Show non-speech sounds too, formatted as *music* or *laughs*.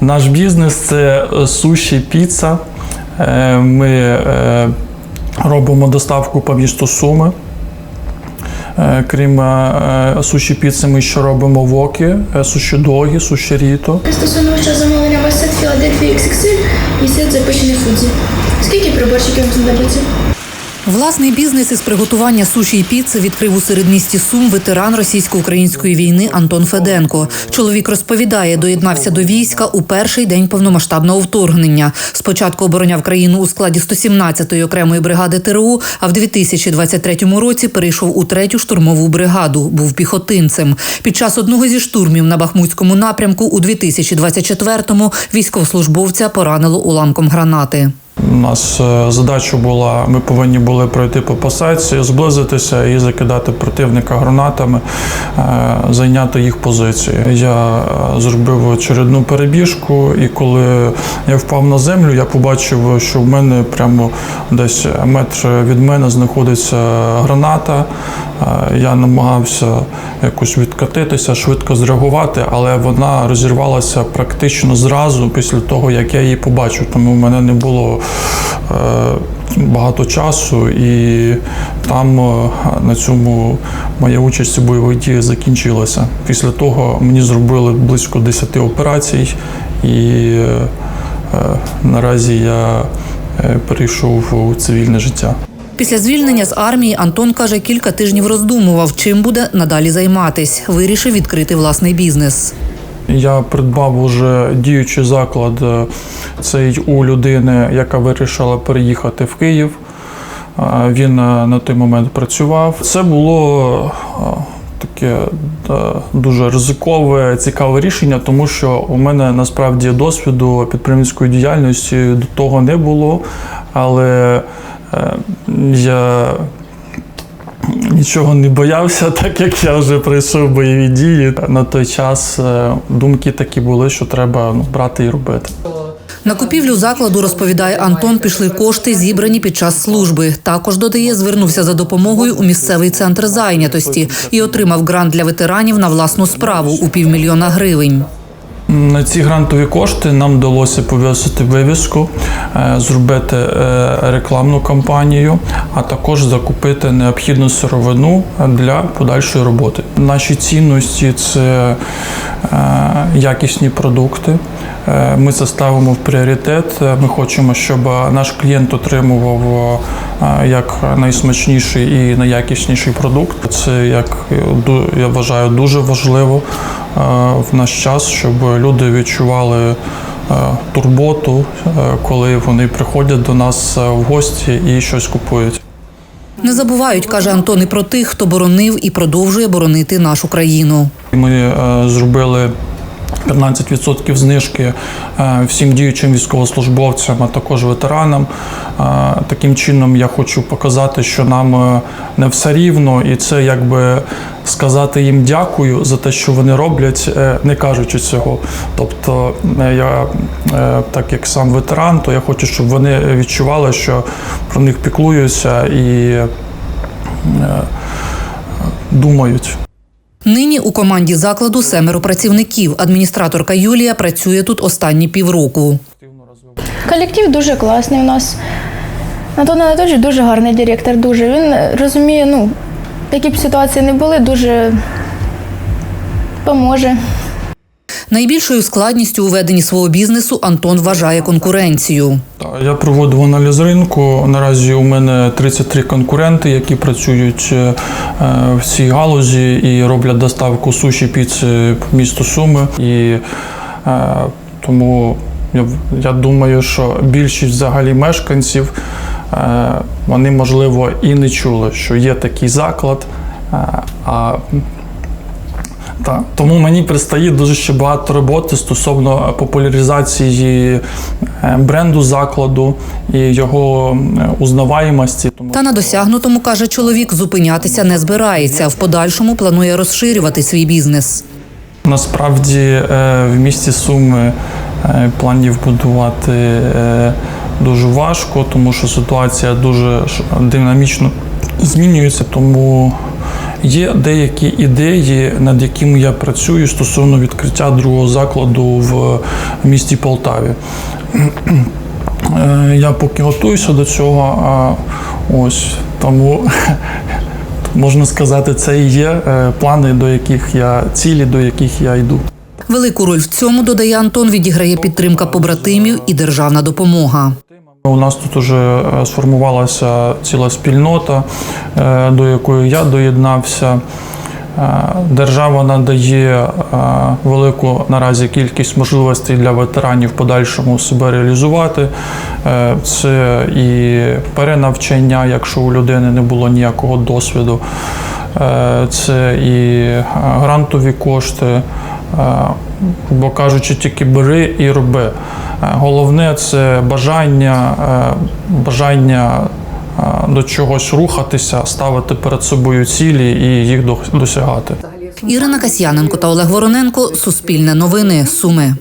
Наш бізнес це е, суші піца. Е, Ми е, робимо доставку по місту Суми. Крім суші піци, ми ще робимо воки, суші догі, суші ріто. Стосовно вашого замовлення, вас сет Філадельфія XXL і сет запечений фудзі. Скільки приборчиків знадобиться? Власний бізнес із приготування суші і піци відкрив у середмісті Сум ветеран російсько-української війни Антон Феденко. Чоловік розповідає, доєднався до війська у перший день повномасштабного вторгнення. Спочатку обороняв країну у складі 117-ї окремої бригади ТРУ, а в 2023 році перейшов у третю штурмову бригаду. Був піхотинцем. Під час одного зі штурмів на Бахмутському напрямку у 2024-му військовослужбовця поранило уламком гранати. У нас е, задача була, ми повинні були пройти по посадці, зблизитися і закидати противника гранатами, е, зайняти їх позиції. Я е, зробив очередну перебіжку, і коли я впав на землю, я побачив, що в мене прямо десь метр від мене знаходиться граната. Е, Я намагався якось відкатитися, швидко зреагувати, але вона розірвалася практично зразу після того, як я її побачив. Тому в мене не було е, багато часу, і там е, на цьому моя участь у бойових діях закінчилася. Після того мені зробили близько 10 операцій, і наразі я перейшов у цивільне життя. Після звільнення з армії Антон каже, кілька тижнів роздумував, чим буде надалі займатись. Вирішив відкрити власний бізнес. Я придбав уже діючий заклад. е, Цей у людини, яка вирішила переїхати в Київ. Е, Він е, на той момент працював. Це було таке дуже ризикове, цікаве рішення, тому що у мене насправді досвіду підприємницької діяльності до того не було. Але я Нічого не боявся, *laughs* так як я вже пройшов бойові дії. На той час е, думки такі були, що треба ну, брати і робити. На купівлю закладу, розповідає Антон, пішли кошти, зібрані під час служби. Також додає, звернувся за допомогою у місцевий центр зайнятості і отримав грант для ветеранів на власну справу у півмільйона гривень. На ці грантові кошти нам вдалося повісити вивіску, е, зробити е, рекламну кампанію, а також закупити необхідну сировину для подальшої роботи. Наші цінності це е, якісні продукти. Ми це ставимо в пріоритет. Ми хочемо, щоб наш клієнт отримував як найсмачніший і найякісніший продукт. Це як я вважаю дуже важливо е, в наш час, щоб люди відчували е, турботу, е, коли вони приходять до нас в гості і щось купують. Не забувають, каже Антон, і про тих, хто боронив і продовжує боронити нашу країну. Ми зробили 15% знижки е, всім діючим військовослужбовцям, а також ветеранам. Е, Таким чином я хочу показати, що нам е, не все рівно, і це якби сказати їм дякую за те, що вони роблять, не кажучи цього. Тобто, я так як сам ветеран, то я хочу, щоб вони відчували, що про них піклуються і думають. Нині у команді закладу семеро працівників. Адміністраторка Юлія працює тут останні півроку. Колектив дуже класний у нас. Антон Анатольович дуже гарний директор, дуже. Він розуміє, ну, які б ситуації не були, дуже поможе. Найбільшою складністю у веденні свого бізнесу Антон вважає конкуренцію. Я проводив аналіз ринку. Наразі у мене 33 конкуренти, які працюють е, в цій галузі і роблять доставку суші піци по місту Суми. І е, тому я, думаю, що більшість взагалі мешканців е, вони можливо і не чули, що є такий заклад. е, А так, тому мені предстоїть дуже ще багато роботи стосовно популяризації е, бренду закладу і його е, узнаваємості. Та на досягнутому, каже чоловік, зупинятися не збирається. В подальшому планує розширювати свій бізнес. насправді е, в місті Суми е, планів будувати е, дуже важко, тому що ситуація дуже динамічно змінюється. Тому Є деякі ідеї, над якими я працюю стосовно відкриття другого закладу в місті Полтаві. Е, Я поки готуюся до цього, а ось тому *laughs* можна сказати, це і є е, плани, до яких я цілі, до яких я йду. Велику роль в цьому додає Антон. Відіграє підтримка побратимів і державна допомога. У нас тут вже сформувалася ціла спільнота, е, до якої я доєднався. Е, Держава надає е, велику наразі кількість можливостей для ветеранів в подальшому себе реалізувати. Е, Це і перенавчання, якщо у людини не було ніякого досвіду. Е, Це і е, грантові кошти. Бо кажучи, тільки бери і роби. Е, Головне це бажання, е, бажання е, до чогось рухатися, ставити перед собою цілі і їх до- досягати. Ірина Касьяненко та Олег Вороненко. Суспільне новини. Суми.